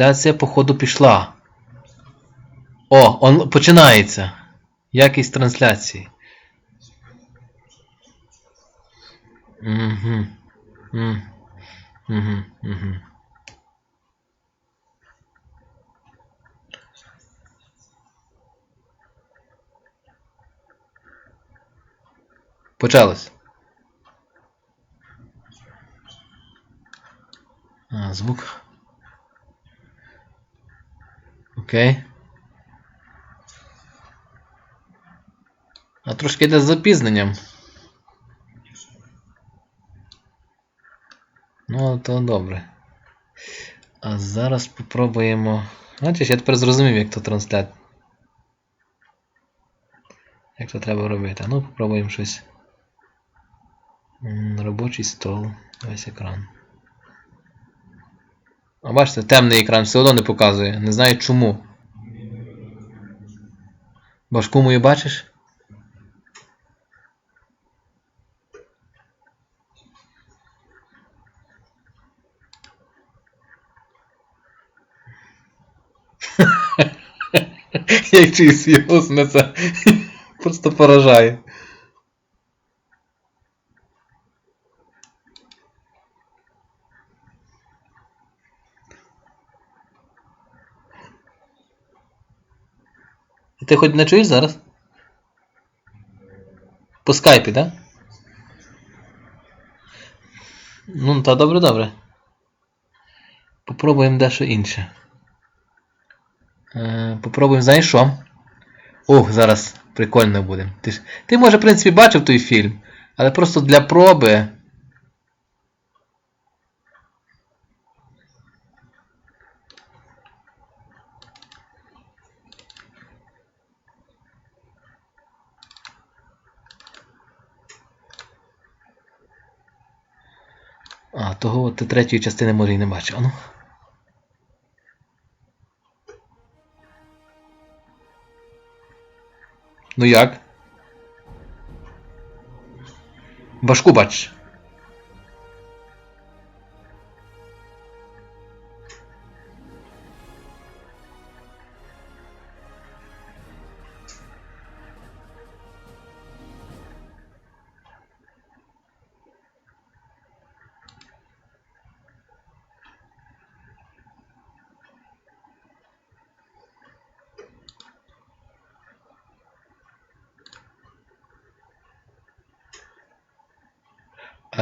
Трансляція, походу, пішла. О, он починається. Якість трансляції. Угу. Угу. Угу. Почалось. А, звук. Окей. А трошки йде з запізненням. Ну, то добре. А зараз попробуємо. Бачиш, я тепер зрозумів, як то транслят. Як то треба робити. Ну, попробуємо щось. Робочий стол. Весь екран. А бачите, темний екран все одно не показує. Не знаю чому. Башку мою бачиш? Як чийсь на це просто поражає. Ти хоч не чуєш зараз? По скайпі, так? Ну, та добре, добре. Попробуємо дещо інше. Е, попробуємо, знаєш що? Ух, зараз прикольно буде. Ти, ж, ти може, в принципі, бачив той фільм, але просто для проби. А, того от третьої частини може і не бачив. А Ну. Як? Башку бачиш.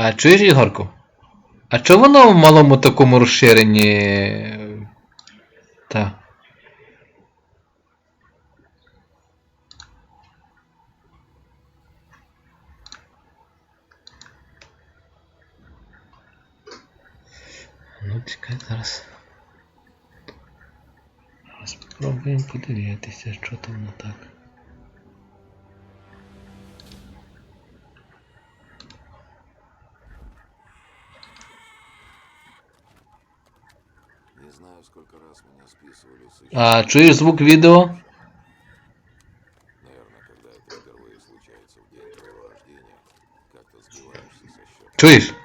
А чуєш, Ігорку? А чого воно в малому такому розширенні? Та. Ну, чекай. Зараз спробуємо подивитися, що там не так. А чуєш звук відео? Наверное,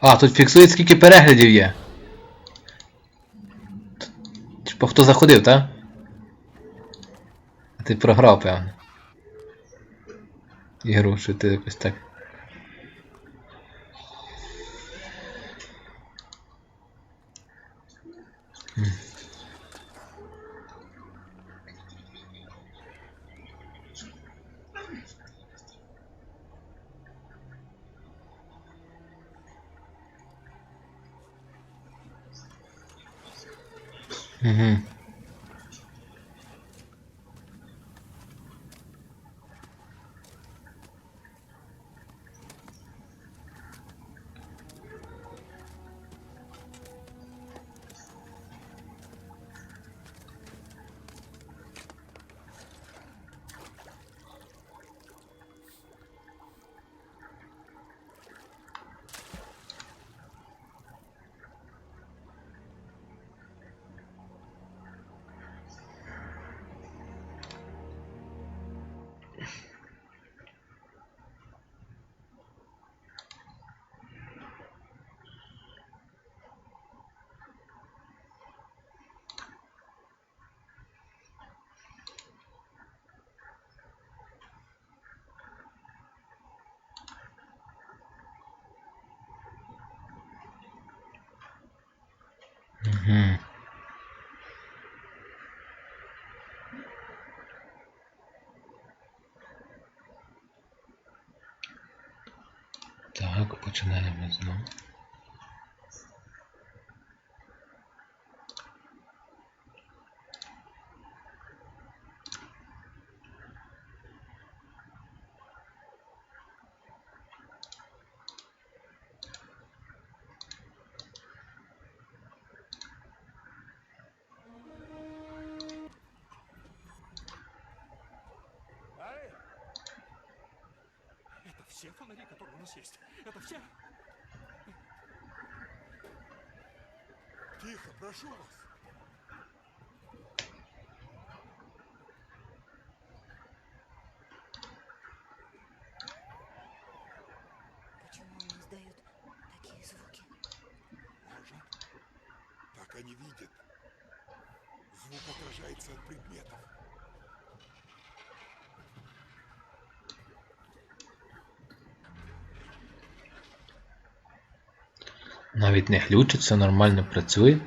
А, тут фіксує скільки переглядів є. Типа хто заходив, так? А ти програв, певно. Ігру, що ти якось так. М. Угу. Угу. Так, починаємо знову. Все фонари, которые у нас есть? Это все? Тихо, прошу вас. Почему они издают такие звуки? Может, так они видят. Звук отражается от предметов. Навіть не глючить, все нормально працює.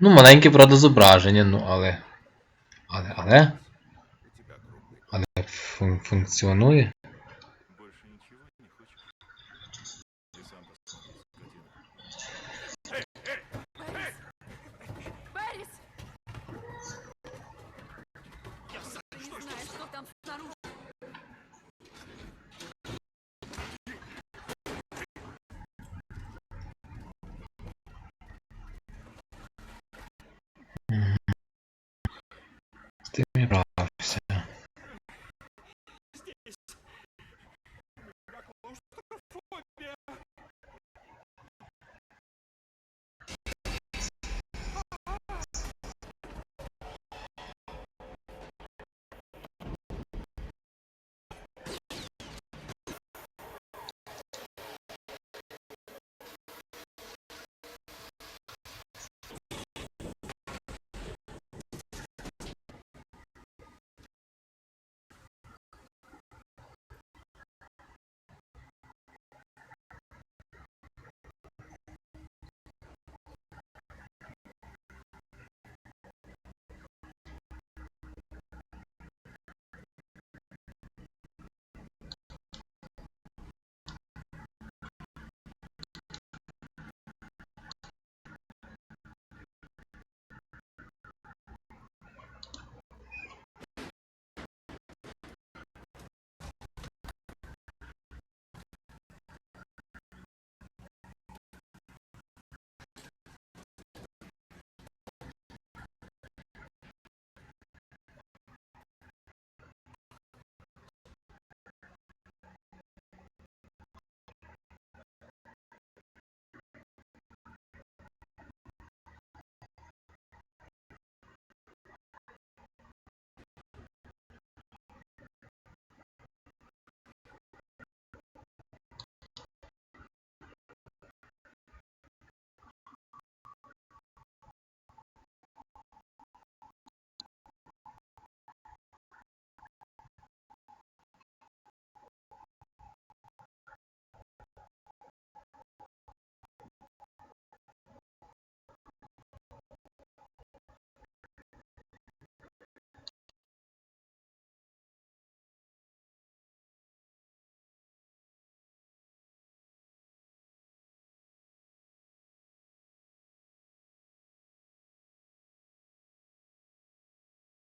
Ну, маленьке, правда, зображення, ну але. Але, але. Але функціонує.